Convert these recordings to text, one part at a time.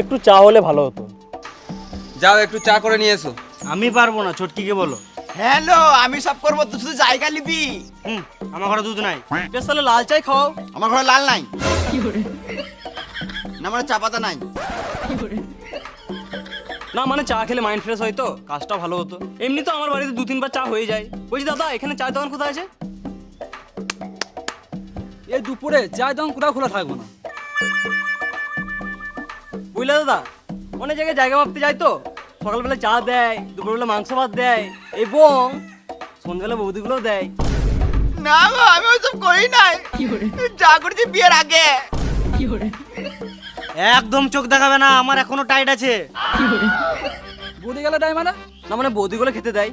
একটু চা হলে ভালো হতো। যাও একটু চা করে নিয়ে এসো। আমি পারব না ছোটকিকে বলো। হ্যালো আমি সব করব তুই শুধু জায়গা নিবি। হুম আমার ঘরে দুধ নাই। বেশ তাহলে লাল চাই খাও। আমার ঘরে লাল নাই। না মানে চা পাতা নাই। না মানে চা খেলে মাইন্ড ফ্রেশ হয় তো কাজটা ভালো হতো। এমনি তো আমার বাড়িতে দু তিনবার চা হয়ে যায়। বলছি দাদা এখানে চায়ের দোকান কোথায় আছে? এই দুপুরে চায়ের দোকান কোথাও খোলা থাকব না। বুঝলে দাদা? অনেক জায়গায় জায়গা মাপতে যায় তো। সকালবেলা চা দেয় দুপুরবেলা মাংস ভাত দেয় এবং সন্ধ্যাবেলা বৌদিগুলো দেয়। না গো আমি ওইসব করি নাই। যা করেছি বিয়ের আগে। একদম চোখ দেখাবে না আমার এখনও টাইট আছে। বৌদি গেলে দেয় মানে? না মানে বৌদিগুলো খেতে দেয়।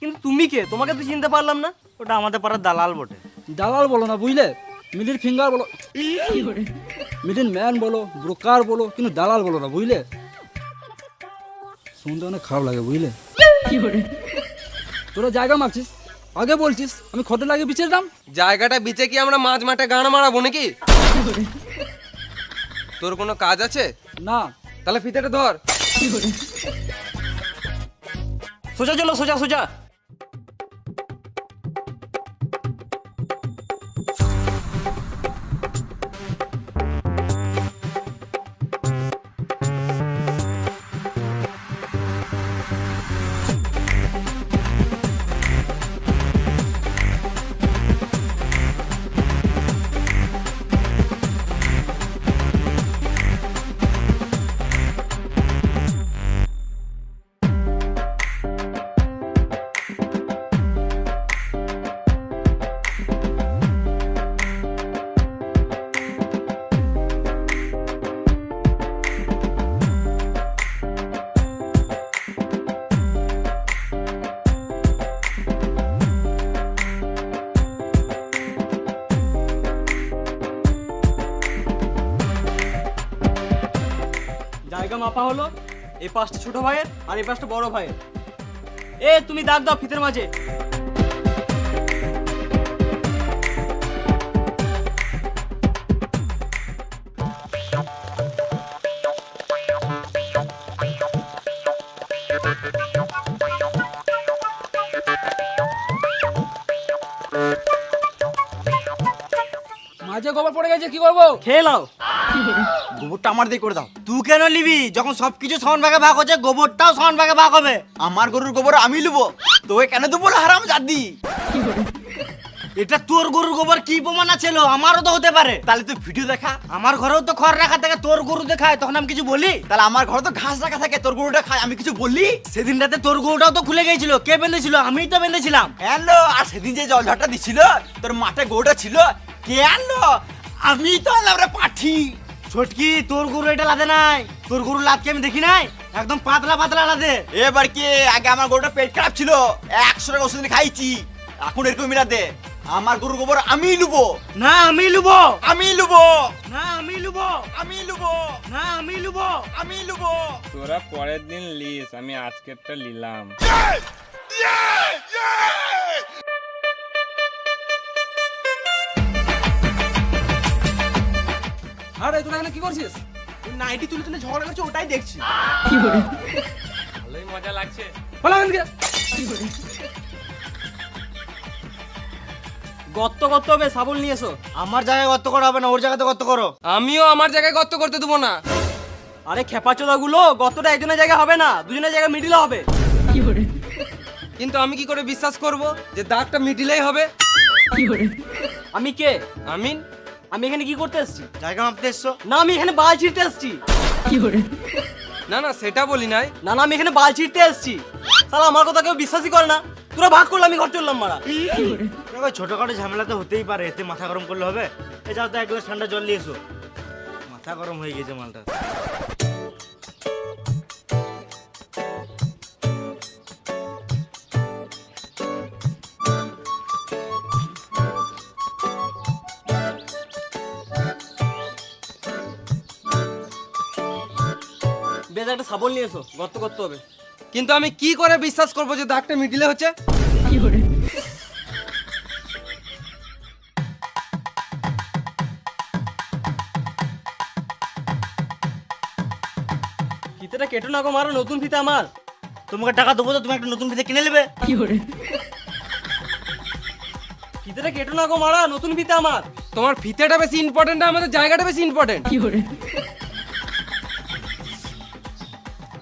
কিন্তু তুমি কে? তোমাকে তো চিনতে পারলাম না। ওটা আমাদের পাড়ার দালাল বটে। দালাল বলো না বুঝলে? মিডিল ফিঙ্গার বলো। মিডিল ম্যান বলো ব্রোকার বলো কিন্তু দালাল বলো না বুঝলে? শুনতে অনেক খারাপ লাগে বুঝলে? তোরা জায়গা মাপছিস আগে বলছিস আমি খটে লাগে বিচের দাম জায়গাটা বিচে কি আমরা মাঝ মাঠে গান মারাবো নাকি? তোর কোনো কাজ আছে? না। তাহলে ফিতেটা ধর। সোজা চলো সোজা সোজা। জায়গা মাপা হলো এই পাশটা ছোট ভাইয়ের আর এই পাশটা বড় ভাইয়ের। এ, তুমি দাগ দাও ফিতের মাঝে। মাঝে গোবর পড়ে গেছে কি করব? খেয়ে নাও। গোবরটা আমার দিয়ে করে দাও। তুই কেন নিবি? যখন সবকিছু সমান ভাগে ভাগ হচ্ছে গোবরটাও সমান ভাগে ভাগ হবে। আমার গরুর গোবর আমি লুবো। তোকে কেন দেবো হারাম জাদি এটা তোর গরুর গোবর কি প্রমাণ আছে লো? আমারও তো হতে পারে। তাহলে তুই ভিডিও দেখা। আমার ঘরেও তো খড় রাখা থাকে তোর গরু দেখায় তখন আমি কিছু বলি? তাহলে আমার ঘরে তো ঘাস রাখা থাকে তোর গরুটা খায় আমি কিছু বললি সেদিন রাতে তোর গরুটাও তো খুলে গিয়েছিল কে বেঁধেছিল? আমিই তো বেঁধেছিলাম। হ্যালো আর সেদিন যে জল ঝড়টা দিছিল তোর মাঠে গরুটা ছিল কে আনলো? আমি তো আনলাম রে পাঠি। ছোটকি তোর গরু এটা লাদে নাই। তোর গরু লাদকে আমি দেখি নাই? একদম পাতলা পাতলা লাদে। এবার কি আগে আমার গরুটা পেট খারাপ ছিল? একশো টাকা ওষুধ খাইছি। এখন এরকম মিলা দে আমার গরুর গোবর আমি লুবো। না আমি লুবো। আমি লুবো। না আমি লুবো। আমি লুবো। না আমি লুবো। আমি লুবো। তোরা পরের দিন লিস আমি আজকেরটা নিলাম। আরে তোরা এখানে কি করছিস? নাইটি তুলে তুলে ঝগড়া করছে ওটাই দেখছি। ভালোই মজা লাগছে। বলা গর্ত গর্ত হবে সাবল নিয়ে এসো। আমার জায়গায় গর্ত করা হবে না ওর জায়গাতে গর্ত করো। আমিও আমার জায়গায় গর্ত করতে দেবো না। আরে খেপা গুলো গর্তটা একজনের জায়গায় হবে না দুজনের জায়গায় মিডিলে হবে। কিন্তু আমি কি করে বিশ্বাস করব যে দাগটা মিডিলেই হবে? আমি কে? আমিন। আমি এখানে কি করতে এসেছি? জায়গা মাপতে এসছো? না আমি এখানে বাল ছিঁড়তে এসেছি। না না সেটা বলি নাই। না না আমি এখানে বাল ছিঁড়তে এসেছি। তাহলে আমার কথা কেউ বিশ্বাসই করে না। তোরা ভাগ করলে আমি ঘর চললাম মারা। দেখো ছোটখাটো ঝামেলা তো হতেই পারে এতে মাথা গরম করলে হবে। এ যাও তো এক গ্লাস ঠান্ডা জল নিয়ে এসো। মাথা গরম হয়ে গেছে মালটা। বেশ একটা সাবল নিয়ে এসো গর্ত করতে হবে। কিন্তু আমি কি করে বিশ্বাস করব যে দাগটা মিডিলে হচ্ছে? কি করে? ফিতেটা কেটো না গো মারো নতুন ফিতে আমার। তোমাকে টাকা দেবো তো তুমি একটা নতুন ফিতে কিনে নেবে। ফিতেটা কেটো না গো মারা নতুন ফিতে আমার। তোমার ফিতেটা বেশি ইম্পর্টেন্ট আমাদের জায়গাটা বেশি ইম্পর্টেন্ট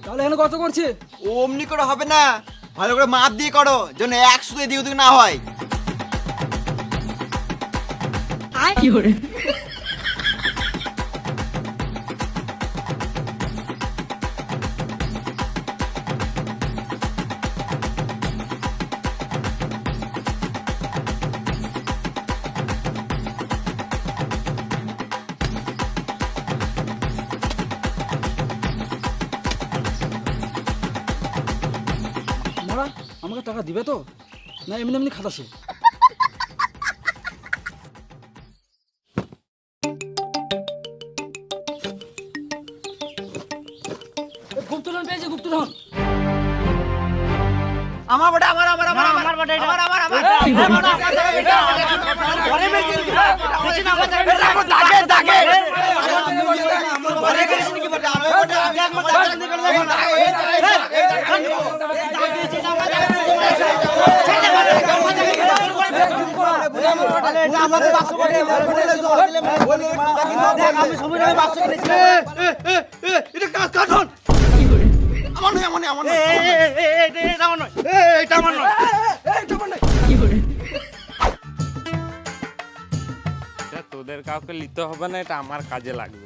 তাহলে এখানে কত করছে? অমনি করে হবে না। ভালো করে মাপ দিয়ে করো যেন একশো দিয়ে ওদিক না হয়। মারা আমাকে টাকা দিবে তো না এমনি এমনি খাতাছে গুপ্তধন পেয়েছে আমার বটে আমার আমার আমার আমার আমার বটে এটা। আমার আমার আমার আমার নয় আমার নয় আমার নয় এটা আমার নয় এটা আমার নয় এটা তোদের কাউকে নিতে হবে না এটা আমার কাজে লাগবে